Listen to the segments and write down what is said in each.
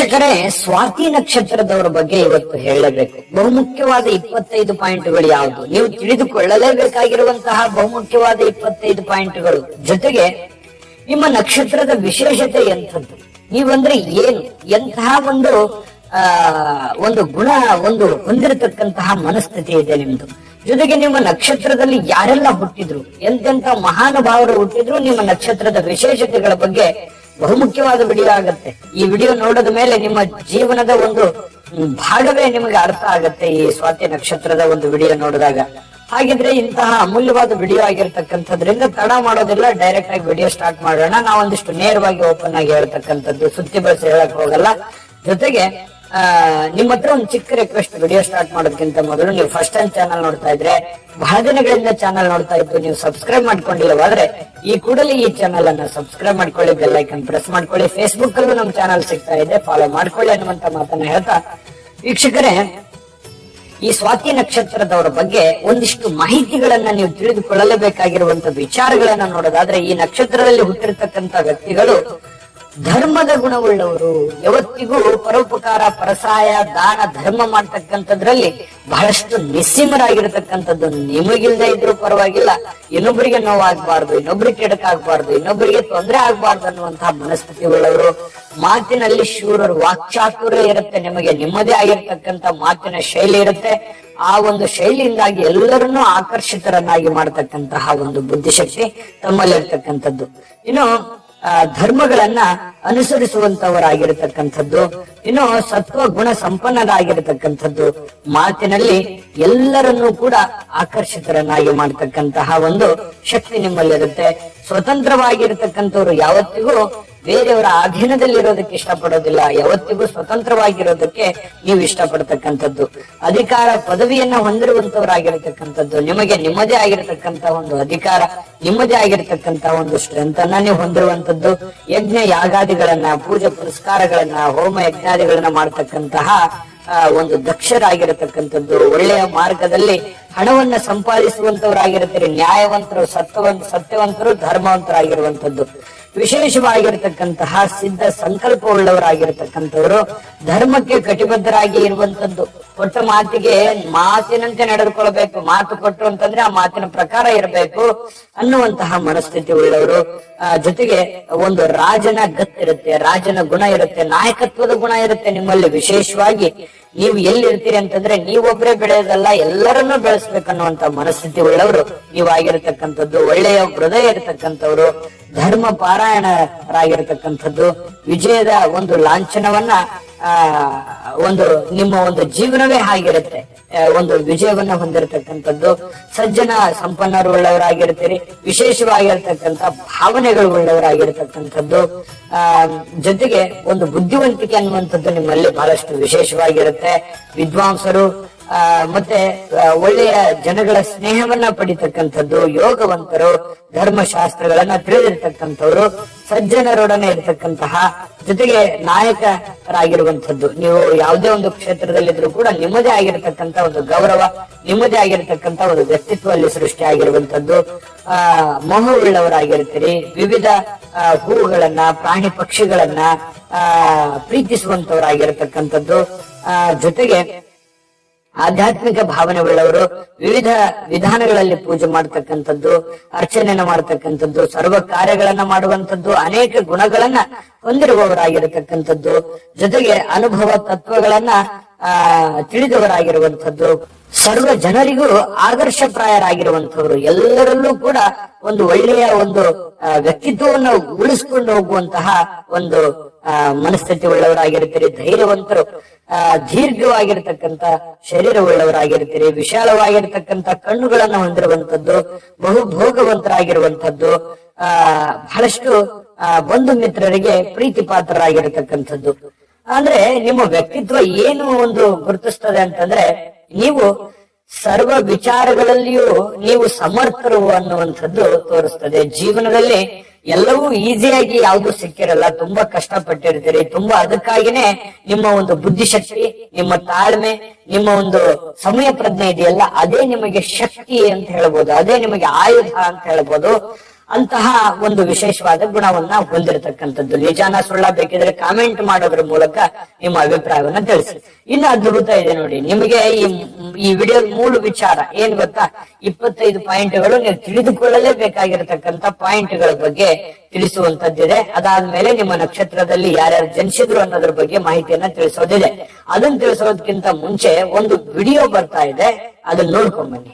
ವೀಕ್ಷಕರೇ, ಸ್ವಾತಿ ನಕ್ಷತ್ರದವರ ಬಗ್ಗೆ ಇವತ್ತು ಹೇಳಬೇಕು. ಬಹುಮುಖ್ಯವಾದ ಇಪ್ಪತ್ತೈದು ಪಾಯಿಂಟ್ಗಳು ಯಾವುದು? ನೀವು ತಿಳಿದುಕೊಳ್ಳಲೇಬೇಕಾಗಿರುವಂತಹ ಬಹುಮುಖ್ಯವಾದ ಇಪ್ಪತ್ತೈದು ಪಾಯಿಂಟ್ಗಳು. ಜೊತೆಗೆ, ನಿಮ್ಮ ನಕ್ಷತ್ರದ ವಿಶೇಷತೆ ಎಂಥದ್ದು? ನೀವಂದ್ರೆ ಏನು? ಎಂತಹ ಒಂದು, ಆ, ಒಂದು ಗುಣ, ಒಂದು ಹೊಂದಿರತಕ್ಕಂತಹ ಮನಸ್ಥಿತಿ ಇದೆ ನಿಮ್ದು. ಜೊತೆಗೆ ನಿಮ್ಮ ನಕ್ಷತ್ರದಲ್ಲಿ ಯಾರೆಲ್ಲ ಹುಟ್ಟಿದ್ರು? ಎಂತೆಂತ ಮಹಾನುಭಾವರು ಹುಟ್ಟಿದ್ರು? ನಿಮ್ಮ ನಕ್ಷತ್ರದ ವಿಶೇಷತೆಗಳ ಬಗ್ಗೆ ಬಹುಮುಖ್ಯವಾದ ವಿಡಿಯೋ ಆಗತ್ತೆ. ಈ ವಿಡಿಯೋ ನೋಡಿದ ಮೇಲೆ ನಿಮ್ಮ ಜೀವನದ ಒಂದು ಭಾಗವೇ ನಿಮಗೆ ಅರ್ಥ ಆಗತ್ತೆ ಈ ಸ್ವಾತಿ ನಕ್ಷತ್ರದ ಒಂದು ವಿಡಿಯೋ ನೋಡಿದಾಗ. ಹಾಗಿದ್ರೆ ಇಂತಹ ಅಮೂಲ್ಯವಾದ ವಿಡಿಯೋ ಆಗಿರ್ತಕ್ಕಂಥದ್ರಿಂದ ತಡ ಮಾಡೋದಿಲ್ಲ ಡೈರೆಕ್ಟ್ ಆಗಿ ವಿಡಿಯೋ ಸ್ಟಾರ್ಟ್ ಮಾಡೋಣ. ನಾವೊಂದಿಷ್ಟು ನೇರವಾಗಿ ಓಪನ್ ಆಗಿ ಹೇಳ್ತಕ್ಕಂಥದ್ದು. ಸುದ್ದಿ ಬಳಸಿ ಹೇಳಕ್ ಹೋಗಲ್ಲ. ಜೊತೆಗೆ ನಿಮ್ಮ ಹತ್ರ ಒಂದು ಚಿಕ್ಕ ರಿಕ್ವೆಸ್ಟ್ ವಿಡಿಯೋ ಸ್ಟಾರ್ಟ್ ಮಾಡೋದಕ್ಕಿಂತ ಮೊದಲು ನೀವು ಫಸ್ಟ್ ಟೈಮ್ ಚಾನಲ್ ನೋಡ್ತಾ ಇದ್ರೆ, ಬಹಳ ದಿನಗಳಿಂದ ಚಾನಲ್ ನೋಡ್ತಾ ಇದ್ದು ನೀವು ಸಬ್ಸ್ಕ್ರೈಬ್ ಮಾಡ್ಕೊಂಡಿಲ್ಲವಾದ್ರೆ ಈ ಕೂಡಲೇ ಈ ಚಾನಲ್ ಅನ್ನ ಸಬ್ಸ್ಕ್ರೈಬ್ ಮಾಡ್ಕೊಳ್ಳಿ ಬೆಲ್ ಐಕನ್ ಪ್ರೆಸ್ ಮಾಡ್ಕೊಳ್ಳಿ. ಫೇಸ್ಬುಕ್ ಅಲ್ಲೂ ನಮ್ಮ ಚಾನಲ್ ಸಿಗ್ತಾ ಇದೆ ಫಾಲೋ ಮಾಡ್ಕೊಳ್ಳಿ ಅನ್ನುವಂತ ಮಾತನ್ನ ಹೇಳ್ತಾ ವೀಕ್ಷಕರೇ, ಈ ಸ್ವಾತಿ ನಕ್ಷತ್ರದವರ ಬಗ್ಗೆ ಒಂದಿಷ್ಟು ಮಾಹಿತಿಗಳನ್ನ ನೀವು ತಿಳಿದುಕೊಳ್ಳಲೇಬೇಕಾಗಿರುವಂತ ವಿಚಾರಗಳನ್ನ ನೋಡೋದಾದ್ರೆ, ಈ ನಕ್ಷತ್ರದಲ್ಲಿ ಹುಟ್ಟಿರ್ತಕ್ಕಂತ ವ್ಯಕ್ತಿಗಳು ಧರ್ಮದ ಗುಣವುಳ್ಳವರು. ಯಾವತ್ತಿಗೂ ಪರೋಪಕಾರ, ಪರಸಾಯ, ದಾನ, ಧರ್ಮ ಮಾಡ್ತಕ್ಕಂಥದ್ರಲ್ಲಿ ಬಹಳಷ್ಟು ನಿಸ್ಸೀಮರಾಗಿರತಕ್ಕಂಥದ್ದು ನಿಮಗಿಲ್ದೇ ಇದ್ರೂ ಪರವಾಗಿಲ್ಲ. ಇನ್ನೊಬ್ಬರಿಗೆ ನೋವಾಗಬಾರ್ದು ಇನ್ನೊಬ್ಬರಿಗೆ ಕೆಡಕಾಗಬಾರ್ದು ಇನ್ನೊಬ್ಬರಿಗೆ ತೊಂದರೆ ಆಗಬಾರ್ದು ಅನ್ನುವಂತಹ ಮನಸ್ಥಿತಿ ಉಳ್ಳವರು. ಮಾತಿನಲ್ಲಿ ಶೂರರು, ವಾಕ್ಚಾತುರ್ಯ ಇರುತ್ತೆ ನಿಮಗೆ, ನಿಮ್ಮದೇ ಆಗಿರ್ತಕ್ಕಂಥ ಮಾತಿನ ಶೈಲಿ ಇರುತ್ತೆ. ಆ ಒಂದು ಶೈಲಿಯಿಂದಾಗಿ ಎಲ್ಲರನ್ನೂ ಆಕರ್ಷಿತರನ್ನಾಗಿ ಮಾಡತಕ್ಕಂತಹ ಒಂದು ಬುದ್ಧಿಶಕ್ತಿ ತಮ್ಮಲ್ಲಿರ್ತಕ್ಕಂಥದ್ದು. ಇನ್ನು ಧರ್ಮಗಳನ್ನ ಅನುಸರಿಸುವಂತವರಾಗಿರತಕ್ಕಂಥದ್ದು. ಇನ್ನು ಸತ್ವ ಗುಣ ಸಂಪನ್ನರಾಗಿರತಕ್ಕಂಥದ್ದು ಮಾತಿನಲ್ಲಿ ಎಲ್ಲರನ್ನೂ ಕೂಡ ಆಕರ್ಷಿತರನ್ನಾಗಿ ಮಾಡತಕ್ಕಂತಹ ಒಂದು ಶಕ್ತಿ ನಿಮ್ಮಲ್ಲಿರುತ್ತೆ. ಸ್ವತಂತ್ರವಾಗಿರತಕ್ಕಂಥವ್ರು ಯಾವತ್ತಿಗೂ ಬೇರೆಯವರ ಅಧೀನದಲ್ಲಿ ಇರೋದಕ್ಕೆ ಇಷ್ಟಪಡೋದಿಲ್ಲ, ಯಾವತ್ತಿಗೂ ಸ್ವತಂತ್ರವಾಗಿರೋದಕ್ಕೆ ನೀವು ಇಷ್ಟಪಡ್ತಕ್ಕಂಥದ್ದು. ಅಧಿಕಾರ ಪದವಿಯನ್ನ ಹೊಂದಿರುವಂತವರಾಗಿರತಕ್ಕಂಥದ್ದು, ನಿಮಗೆ ನಿಮ್ಮದೇ ಆಗಿರತಕ್ಕಂತ ಒಂದು ಅಧಿಕಾರ, ನಿಮ್ಮದೇ ಆಗಿರತಕ್ಕಂತ ಒಂದು ಸ್ಟ್ರೆಂತ್ ಅನ್ನ ನೀವು ಹೊಂದಿರುವಂತದ್ದು ಯಜ್ಞ ಯಾಗಾದಿಗಳನ್ನ, ಪೂಜೆ ಪುರಸ್ಕಾರಗಳನ್ನ, ಹೋಮ ಯಜ್ಞಾದಿಗಳನ್ನ ಮಾಡ್ತಕ್ಕಂತಹ ಒಂದು ದಕ್ಷರಾಗಿರತಕ್ಕಂಥದ್ದು. ಒಳ್ಳೆಯ ಮಾರ್ಗದಲ್ಲಿ ಹಣವನ್ನ ಸಂಪಾದಿಸುವಂತವರಾಗಿರ್ತೀರಿ, ನ್ಯಾಯವಂತರು ಸತ್ಯವಂತ ಸತ್ಯವಂತರು ಧರ್ಮವಂತರಾಗಿರುವಂತದ್ದು ವಿಶೇಷವಾಗಿರ್ತಕ್ಕಂತಹ ಸಿದ್ಧ ಸಂಕಲ್ಪವುಳ್ಳವರಾಗಿರ್ತಕ್ಕಂಥವರು ಧರ್ಮಕ್ಕೆ ಕಟಿಬದ್ಧರಾಗಿ ಇರುವಂತದ್ದು ಕೊಟ್ಟ ಮಾತಿಗೆ ಮಾತಿನಂತೆ ನಡೆದುಕೊಳ್ಬೇಕು. ಮಾತು ಕೊಟ್ಟು ಅಂತಂದ್ರೆ ಆ ಮಾತಿನ ಪ್ರಕಾರ ಇರಬೇಕು ಅನ್ನುವಂತಹ ಮನಸ್ಥಿತಿ ಉಳ್ಳವರು. ಜೊತೆಗೆ ಒಂದು ರಾಜನ ಗತ್ತಿರುತ್ತೆ ರಾಜನ ಗುಣ ಇರುತ್ತೆ, ನಾಯಕತ್ವದ ಗುಣ ಇರುತ್ತೆ. ನಿಮ್ಮಲ್ಲಿ ವಿಶೇಷವಾಗಿ ನೀವು ಎಲ್ಲಿರ್ತೀರಿ ಅಂತಂದ್ರೆ ನೀವೊಬ್ಬರೇ ಬೆಳೆಯೋದಲ್ಲ, ಎಲ್ಲರನ್ನೂ ಬೆಳೆಸ್ಬೇಕನ್ನುವಂತ ಮನಸ್ಥಿತಿ ಉಳ್ಳವರು. ನೀವಾಗಿರತಕ್ಕಂಥದ್ದು ಒಳ್ಳೆಯ ಹೃದಯ ಇರತಕ್ಕಂಥವ್ರು, ಧರ್ಮ ಪಾರಾಯಣರಾಗಿರ್ತಕ್ಕಂಥದ್ದು, ವಿಜಯದ ಒಂದು ಲಾಂಛನವನ್ನ ಆ ಒಂದು ನಿಮ್ಮ ಒಂದು ಜೀವನವೇ ಹಾಗಿರುತ್ತೆ. ಆ, ಒಂದು ವಿಜಯವನ್ನ ಹೊಂದಿರತಕ್ಕಂಥದ್ದು ಸಜ್ಜನ ಸಂಪನ್ನರು ಉಳ್ಳವರಾಗಿರ್ತೀರಿ ವಿಶೇಷವಾಗಿರ್ತಕ್ಕಂಥ ಭಾವನೆಗಳು ಉಳ್ಳವರಾಗಿರ್ತಕ್ಕಂಥದ್ದು ಆ ಜೊತೆಗೆ ಒಂದು ಬುದ್ಧಿವಂತಿಕೆ ಅನ್ನುವಂಥದ್ದು ನಿಮ್ಮಲ್ಲಿ ಬಹಳಷ್ಟು ವಿಶೇಷವಾಗಿರುತ್ತೆ. ವಿದ್ವಾಂಸರು ಆ ಮತ್ತೆ ಒಳ್ಳೆಯ ಜನಗಳ ಸ್ನೇಹವನ್ನ ಪಡಿತಕ್ಕಂಥದ್ದು ಯೋಗವಂತರು ಧರ್ಮಶಾಸ್ತ್ರಗಳನ್ನ ತಿಳಿದಿರ್ತಕ್ಕಂಥವ್ರು ಸಜ್ಜನರೊಡನೆ ಇರ್ತಕ್ಕಂತಹ ಜೊತೆಗೆ ನಾಯಕರಾಗಿರುವಂಥದ್ದು. ನೀವು ಯಾವುದೇ ಒಂದು ಕ್ಷೇತ್ರದಲ್ಲಿದ್ರು ಕೂಡ ನಿಮ್ಮದೇ ಆಗಿರತಕ್ಕಂತ ಒಂದು ಗೌರವ, ನಿಮ್ಮದೇ ಆಗಿರತಕ್ಕಂತ ಒಂದು ವ್ಯಕ್ತಿತ್ವ ಅಲ್ಲಿ ಸೃಷ್ಟಿ ಆಗಿರುವಂತದ್ದು ಆ, ಮೋಹವುಳ್ಳವರಾಗಿರ್ತೀರಿ. ವಿವಿಧ ಹೂವುಗಳನ್ನ ಪ್ರಾಣಿ ಪಕ್ಷಿಗಳನ್ನ, ಆ ಪ್ರೀತಿಸುವಂತವರಾಗಿರತಕ್ಕಂಥದ್ದು ಆ, ಜೊತೆಗೆ ಆಧ್ಯಾತ್ಮಿಕ ಭಾವನೆ ಉಳ್ಳವರು ವಿವಿಧ ವಿಧಾನಗಳಲ್ಲಿ ಪೂಜೆ ಮಾಡ್ತಕ್ಕಂಥದ್ದು, ಅರ್ಚನೆಯನ್ನ ಮಾಡ್ತಕ್ಕಂಥದ್ದು, ಸರ್ವ ಕಾರ್ಯಗಳನ್ನ ಮಾಡುವಂತದ್ದು ಅನೇಕ ಗುಣಗಳನ್ನ ಹೊಂದಿರುವವರಾಗಿರತಕ್ಕಂಥದ್ದು, ಜೊತೆಗೆ ಅನುಭವ ತತ್ವಗಳನ್ನ, ಆ, ತಿಳಿದವರಾಗಿರುವಂಥದ್ದು, ಸರ್ವ ಜನರಿಗೂ ಆದರ್ಶಪ್ರಾಯರಾಗಿರುವಂತವರು ಎಲ್ಲರಲ್ಲೂ ಕೂಡ ಒಂದು ಒಳ್ಳೆಯ ಒಂದು ವ್ಯಕ್ತಿತ್ವವನ್ನು ಉಳಿಸ್ಕೊಂಡು ಹೋಗುವಂತಹ ಒಂದು ಆ, ಮನಸ್ಥಿತಿ ಉಳ್ಳವರಾಗಿರ್ತೀರಿ ಧೈರ್ಯವಂತರು ಆ, ದೀರ್ಘವಾಗಿರ್ತಕ್ಕಂತ ಶರೀರ ಉಳ್ಳವರಾಗಿರ್ತೀರಿ ವಿಶಾಲವಾಗಿರ್ತಕ್ಕಂತ ಕಣ್ಣುಗಳನ್ನ ಹೊಂದಿರುವಂತದ್ದು ಬಹುಭೋಗವಂತರಾಗಿರುವಂತದ್ದು ಆ ಬಹಳಷ್ಟು ಆ, ಬಂಧು ಮಿತ್ರರಿಗೆ ಪ್ರೀತಿ ಪಾತ್ರರಾಗಿರತಕ್ಕಂಥದ್ದು ಅಂದ್ರೆ ನಿಮ್ಮ ವ್ಯಕ್ತಿತ್ವ ಏನು ಒಂದು ಗುರುತಿಸ್ತದೆ ಅಂತಂದ್ರೆ ನೀವು ಸರ್ವ ವಿಚಾರಗಳಲ್ಲಿಯೂ ನೀವು ಸಮರ್ಥರು ಅನ್ನುವಂಥದ್ದು ತೋರಿಸ್ತದೆ. ಜೀವನದಲ್ಲಿ ಎಲ್ಲವೂ ಈಸಿಯಾಗಿ ಯಾವುದು ಸಿಕ್ಕಿರಲ್ಲ. ತುಂಬಾ ಕಷ್ಟಪಟ್ಟಿರ್ತೀರಿ. ತುಂಬಾ ಅದಕ್ಕಾಗಿನೇ ನಿಮ್ಮ ಒಂದು ಬುದ್ಧಿಶಕ್ತಿ, ನಿಮ್ಮ ತಾಳ್ಮೆ, ನಿಮ್ಮ ಒಂದು ಸಮಯ ಪ್ರಜ್ಞೆ ಇದೆಯಲ್ಲ, ಅದೇ ನಿಮಗೆ ಶಕ್ತಿ ಅಂತ ಹೇಳ್ಬೋದು. ಅದೇ ನಿಮಗೆ ಆಯುಧ ಅಂತ ಹೇಳ್ಬೋದು. ಅಂತಹ ಒಂದು ವಿಶೇಷವಾದ ಗುಣವನ್ನ ಹೊಂದಿರತಕ್ಕಂಥದ್ದು. ನಿಜಾನ ಸುಳ್ಳ ಬೇಕಿದ್ರೆ ಕಾಮೆಂಟ್ ಮಾಡೋದ್ರ ಮೂಲಕ ನಿಮ್ಮ ಅಭಿಪ್ರಾಯವನ್ನ ತಿಳಿಸಿ. ಇನ್ನು ಅದ್ಭುತ ಇದೆ ನೋಡಿ, ನಿಮಗೆ ಈ ಈ ವಿಡಿಯೋ ಮೂಲ ವಿಚಾರ ಏನ್ ಗೊತ್ತಾ? ಇಪ್ಪತ್ತೈದು ಪಾಯಿಂಟ್ಗಳು ನೀವು ತಿಳಿದುಕೊಳ್ಳಲೇಬೇಕಾಗಿರತಕ್ಕಂತ ಪಾಯಿಂಟ್ಗಳ ಬಗ್ಗೆ ತಿಳಿಸುವಂತದ್ದಿದೆ ಅದಾದ್ಮೇಲೆ ನಿಮ್ಮ ನಕ್ಷತ್ರದಲ್ಲಿ ಯಾರ್ಯಾರು ಜನಿಸಿದ್ರು ಅನ್ನೋದ್ರ ಬಗ್ಗೆ ಮಾಹಿತಿಯನ್ನ ತಿಳಿಸೋದಿದೆ. ಅದನ್ನ ತಿಳಿಸೋದಕ್ಕಿಂತ ಮುಂಚೆ ಒಂದು ವಿಡಿಯೋ ಬರ್ತಾ ಇದೆ, ಅದನ್ನ ನೋಡ್ಕೊಂಡ್ ಬನ್ನಿ.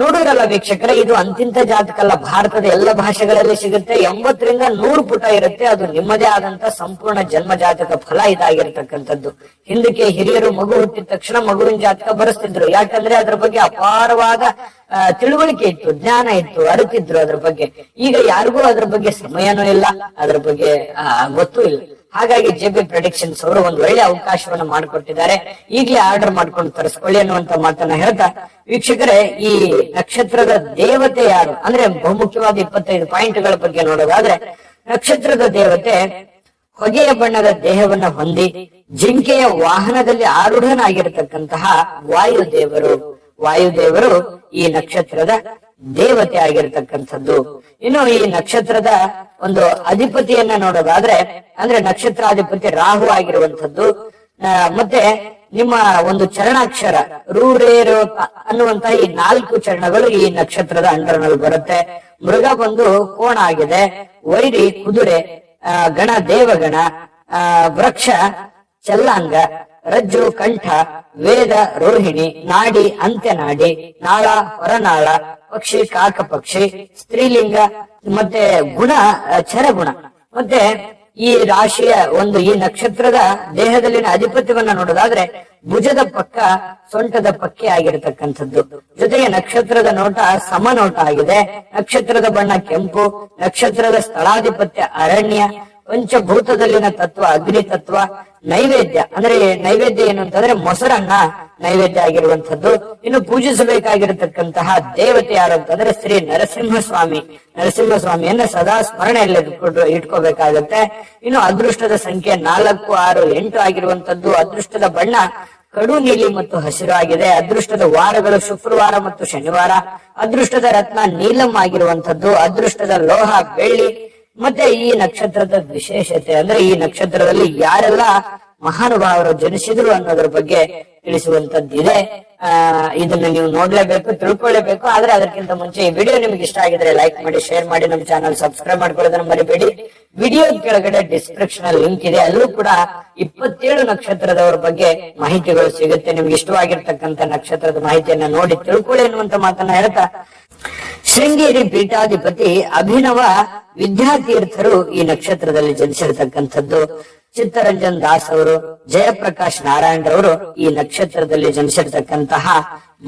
ನೋಡಿರಲ್ಲ ವೀಕ್ಷಕರೇ, ಇದು ಅಂತಿಂತ ಜಾತಕ ಅಲ್ಲ ಭಾರತದ ಎಲ್ಲ ಭಾಷೆಗಳಲ್ಲಿ ಸಿಗುತ್ತೆ. ಎಂಬತ್ತರಿಂದ ನೂರು ಪುಟ ಇರುತ್ತೆ. ಅದು ನಿಮ್ಮದೇ ಆದಂತ ಸಂಪೂರ್ಣ ಜನ್ಮ ಜಾತಕ ಫಲ ಇದಾಗಿರ್ತಕ್ಕಂಥದ್ದು. ಹಿಂದಕ್ಕೆ ಹಿರಿಯರು ಮಗು ಹುಟ್ಟಿದ ತಕ್ಷಣ ಮಗುವಿನ ಜಾತಕ ಬರೆಸ್ತಿದ್ರು. ಯಾಕಂದ್ರೆ ಅದ್ರ ಬಗ್ಗೆ ಅಪಾರವಾದ ತಿಳುವಳಿಕೆ ಇತ್ತು, ಜ್ಞಾನ ಇತ್ತು, ಅರಿತಿದ್ರು ಅದ್ರ ಬಗ್ಗೆ. ಈಗ ಯಾರಿಗೂ ಅದ್ರ ಬಗ್ಗೆ ಸಮಯನೂ ಇಲ್ಲ. ಅದ್ರ ಬಗ್ಗೆ ಗೊತ್ತೂ ಇಲ್ಲ. ಹಾಗಾಗಿ ಜೆಬಿ ಪ್ರೊಡಿಕ್ಷನ್ಸ್ ಅವರು ಒಂದು ಒಳ್ಳೆ ಅವಕಾಶವನ್ನು ಮಾಡಿಕೊಟ್ಟಿದ್ದಾರೆ. ಈಗಲೇ ಆರ್ಡರ್ ಮಾಡ್ಕೊಂಡು ತರಿಸ್ಕೊಳ್ಳಿ ಅನ್ನುವಂತ ಮಾತನ್ನ ಹೇಳ್ತಾ ವೀಕ್ಷಕರೇ, ಈ ನಕ್ಷತ್ರದ ದೇವತೆ ಯಾರು? ಅಂದ್ರೆ ಬಹುಮುಖ್ಯವಾದ ಇಪ್ಪತ್ತೈದು ಪಾಯಿಂಟ್ಗಳ ಬಗ್ಗೆ ನೋಡೋದಾದ್ರೆ, ನಕ್ಷತ್ರದ ದೇವತೆ ಹೊಗೆಯ ಬಣ್ಣದ ದೇಹವನ್ನ ಹೊಂದಿ, ಜಿಂಕೆಯ ವಾಹನದಲ್ಲಿ ಆರೂಢನಾಗಿರತಕ್ಕಂತಹ ವಾಯುದೇವರು. ವಾಯುದೇವರು ಈ ನಕ್ಷತ್ರದ ದೇವತೆ ಆಗಿರತಕ್ಕಂಥದ್ದು. ಇನ್ನು ಈ ನಕ್ಷತ್ರದ ಒಂದು ಅಧಿಪತಿಯನ್ನ ನೋಡೋದಾದ್ರೆ ಅಂದ್ರೆ ನಕ್ಷತ್ರಾಧಿಪತಿ ರಾಹು ಆಗಿರುವಂತದ್ದು ಮತ್ತೆ ನಿಮ್ಮ ಒಂದು ಚರಣಾಕ್ಷರ ರೂರೇರು ಅನ್ನುವಂತಹ ಈ ನಾಲ್ಕು ಚರಣಗಳು ಈ ನಕ್ಷತ್ರದ ಅಂಡರ್ನಲ್ಲಿ ಬರುತ್ತೆ. ಮೃಗ ಬಂದು ಕೋಣ ಆಗಿದೆ ವೈರಿ ಕುದುರೆ ಗಣ ದೇವಗಣ ಆ, ವೃಕ್ಷ ಚಲ್ಲಾಂಗ ರಜ್ಜು ಕಂಠ, ವೇದ ರೋಹಿಣಿ, ನಾಡಿ ಅಂತ್ಯನಾಡಿ ನಾಳ ಹೊರನಾಳ, ಪಕ್ಷಿ ಕಾಕ ಪಕ್ಷಿ, ಸ್ತ್ರೀಲಿಂಗ, ಮತ್ತೆ ಗುಣ ಚರಗುಣ ಮತ್ತೆ ಈ ರಾಶಿಯ ಒಂದು ಈ ನಕ್ಷತ್ರದ ದೇಹದಲ್ಲಿನ ಅಧಿಪತ್ಯವನ್ನ ನೋಡೋದಾದ್ರೆ ಭುಜದ ಪಕ್ಕ ಸೊಂಟದ ಪಕ್ಕೆ ಆಗಿರತಕ್ಕಂಥದ್ದು. ಜೊತೆಗೆ ನಕ್ಷತ್ರದ ನೋಟ ಸಮನೋಟ ಆಗಿದೆ. ನಕ್ಷತ್ರದ ಬಣ್ಣ ಕೆಂಪು, ನಕ್ಷತ್ರದ ಸ್ಥಳಾಧಿಪತ್ಯ ಅರಣ್ಯ, ಪಂಚಭೂತದಲ್ಲಿನ ತತ್ವ ಅಗ್ನಿ ತತ್ವ ನೈವೇದ್ಯ. ಅಂದ್ರೆ ನೈವೇದ್ಯ ಏನು ಅಂತಂದ್ರೆ ಮೊಸರನ್ನ ನೈವೇದ್ಯ ಆಗಿರುವಂತದ್ದು ಇನ್ನು ಪೂಜಿಸಬೇಕಾಗಿರತಕ್ಕಂತಹ ದೇವತೆ ಯಾರು ಅಂತಂದ್ರೆ ಶ್ರೀ ನರಸಿಂಹ ಸ್ವಾಮಿ ನರಸಿಂಹ ಸ್ವಾಮಿಯನ್ನ ಸದಾ ಸ್ಮರಣೆಯಲ್ಲಿ ಇಟ್ಕೋಬೇಕಾಗತ್ತೆ. ಇನ್ನು ಅದೃಷ್ಟದ ಸಂಖ್ಯೆ ನಾಲ್ಕು, ಆರು, ಎಂಟು ಆಗಿರುವಂತದ್ದು ಅದೃಷ್ಟದ ಬಣ್ಣ ಕಡು, ನೀಲಿ ಮತ್ತು ಹಸಿರು ಆಗಿದೆ. ಅದೃಷ್ಟದ ವಾರಗಳು ಶುಕ್ರವಾರ ಮತ್ತು ಶನಿವಾರ. ಅದೃಷ್ಟದ ರತ್ನ ನೀಲಂ ಆಗಿರುವಂತದ್ದು ಅದೃಷ್ಟದ ಲೋಹ, ಬೆಳ್ಳಿ ಮತ್ತೆ ಈ ನಕ್ಷತ್ರದ ವಿಶೇಷತೆ ಅಂದ್ರೆ ಈ ನಕ್ಷತ್ರದಲ್ಲಿ ಯಾರೆಲ್ಲ ಮಹಾನುಭಾವರು ಜನಿಸಿದ್ರು ಅನ್ನೋದ್ರ ಬಗ್ಗೆ ತಿಳಿಸುವಂತದ್ದಿದೆ ಆ, ಇದನ್ನ ನೀವು ನೋಡ್ಲೇಬೇಕು, ತಿಳ್ಕೊಳ್ಳೇಬೇಕು. ಆದ್ರೆ ಅದಕ್ಕಿಂತ ಮುಂಚೆ ಈ ವಿಡಿಯೋ ನಿಮ್ಗೆ ಇಷ್ಟ ಆಗಿದ್ರೆ ಲೈಕ್ ಮಾಡಿ ಶೇರ್ ಮಾಡಿ, ನಮ್ಮ ಚಾನಲ್ ಸಬ್ಸ್ಕ್ರೈಬ್ ಮಾಡ್ಕೊಳ್ಳೋದನ್ನ ಮರಿಬೇಡಿ. ವಿಡಿಯೋ ಕೆಳಗಡೆ ಡಿಸ್ಕ್ರಿಪ್ಷನ್ ಲಿಂಕ್ ಇದೆ. ಅಲ್ಲೂ ಕೂಡ ಇಪ್ಪತ್ತೇಳು ನಕ್ಷತ್ರದವರ ಬಗ್ಗೆ ಮಾಹಿತಿಗಳು ಸಿಗುತ್ತೆ. ನಿಮ್ಗೆ ಇಷ್ಟವಾಗಿರ್ತಕ್ಕಂಥ ನಕ್ಷತ್ರದ ಮಾಹಿತಿಯನ್ನ ನೋಡಿ ತಿಳ್ಕೊಳ್ಳಿ ಅನ್ನುವಂತ ಮಾತನ್ನ ಹೇಳ್ತಾ ಶೃಂಗೇರಿ ಪೀಠಾಧಿಪತಿ ಅಭಿನವ ವಿದ್ಯಾತೀರ್ಥರು ಈ ನಕ್ಷತ್ರದಲ್ಲಿ ಜನಿಸಿರ್ತಕ್ಕಂಥದ್ದು. ಚಿತ್ತರಂಜನ್ ದಾಸ್ ಅವರು, ಜಯಪ್ರಕಾಶ್ ನಾರಾಯಣ್ ಅವರು ಈ ನಕ್ಷತ್ರದಲ್ಲಿ ಜನಿಸಿರ್ತಕ್ಕಂತಹ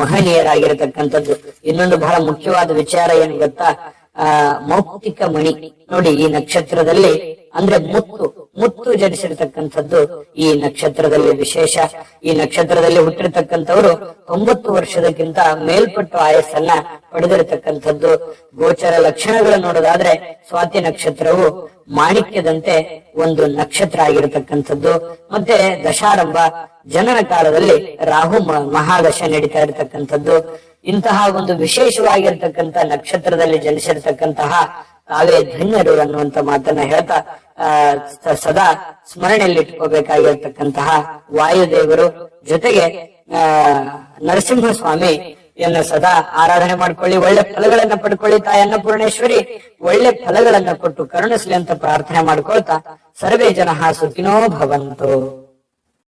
ಮಹನೀಯರಾಗಿರತಕ್ಕಂಥದ್ದು. ಇನ್ನೊಂದು ಬಹಳ ಮುಖ್ಯವಾದ ವಿಚಾರ ಏನು ಗೊತ್ತಾ? ಮೌಕ್ತಿಕ ಮಣಿ. ನೋಡಿ, ಈ ನಕ್ಷತ್ರದಲ್ಲಿ ಅಂದ್ರೆ ಮುತ್ತು ಮುತ್ತು ಜನಿಸಿರ್ತಕ್ಕಂಥದ್ದು ಈ ನಕ್ಷತ್ರದಲ್ಲಿ ವಿಶೇಷ. ಈ ನಕ್ಷತ್ರದಲ್ಲಿ ಹುಟ್ಟಿರ್ತಕ್ಕಂಥವರು ತೊಂಬತ್ತು ವರ್ಷದಕ್ಕಿಂತ ಮೇಲ್ಪಟ್ಟು ಆಯಸ್ಸನ್ನ ಪಡೆದಿರತಕ್ಕಂಥದ್ದು. ಗೋಚರ ಲಕ್ಷಣಗಳು ನೋಡೋದಾದ್ರೆ ಸ್ವಾತಿ ನಕ್ಷತ್ರವು ಮಾಣಿಕ್ಯದಂತೆ ಒಂದು ನಕ್ಷತ್ರ ಆಗಿರತಕ್ಕಂಥದ್ದು. ಮತ್ತೆ ದಶಾರಂಭ, ಜನನ ಕಾಲದಲ್ಲಿ ರಾಹು ಮಹಾದಶ ನಡೀತಾ ಇರತಕ್ಕಂಥದ್ದು. ಇಂತಹ ಒಂದು ವಿಶೇಷವಾಗಿರ್ತಕ್ಕಂಥ ನಕ್ಷತ್ರದಲ್ಲಿ ಜನಿಸಿರ್ತಕ್ಕಂತಹ ತಾವೇ ಧನ್ಯರು ಅನ್ನುವಂತ ಮಾತನ್ನ ಹೇಳ್ತಾ ಸದಾ ಸ್ಮರಣೆಯಲ್ಲಿ ಇಟ್ಕೋಬೇಕಾಗಿರ್ತಕ್ಕಂತಹ ವಾಯುದೇವರು ಜೊತೆಗೆ ನರಸಿಂಹ ಸ್ವಾಮಿ ಎನ್ನ ಸದಾ ಆರಾಧನೆ ಮಾಡ್ಕೊಳ್ಳಿ, ಒಳ್ಳೆ ಫಲಗಳನ್ನ ಪಡ್ಕೊಳ್ಳಿ ತಾಯಿ ಅನ್ನಪೂರ್ಣೇಶ್ವರಿ ಒಳ್ಳೆ ಫಲಗಳನ್ನ ಕೊಟ್ಟು ಕರುಣಿಸ್ಲಿ ಅಂತ ಪ್ರಾರ್ಥನೆ ಮಾಡ್ಕೊಳ್ತಾ, ಸರ್ವೇ ಜನ ಸುಖಿನೋ ಭವಂತು.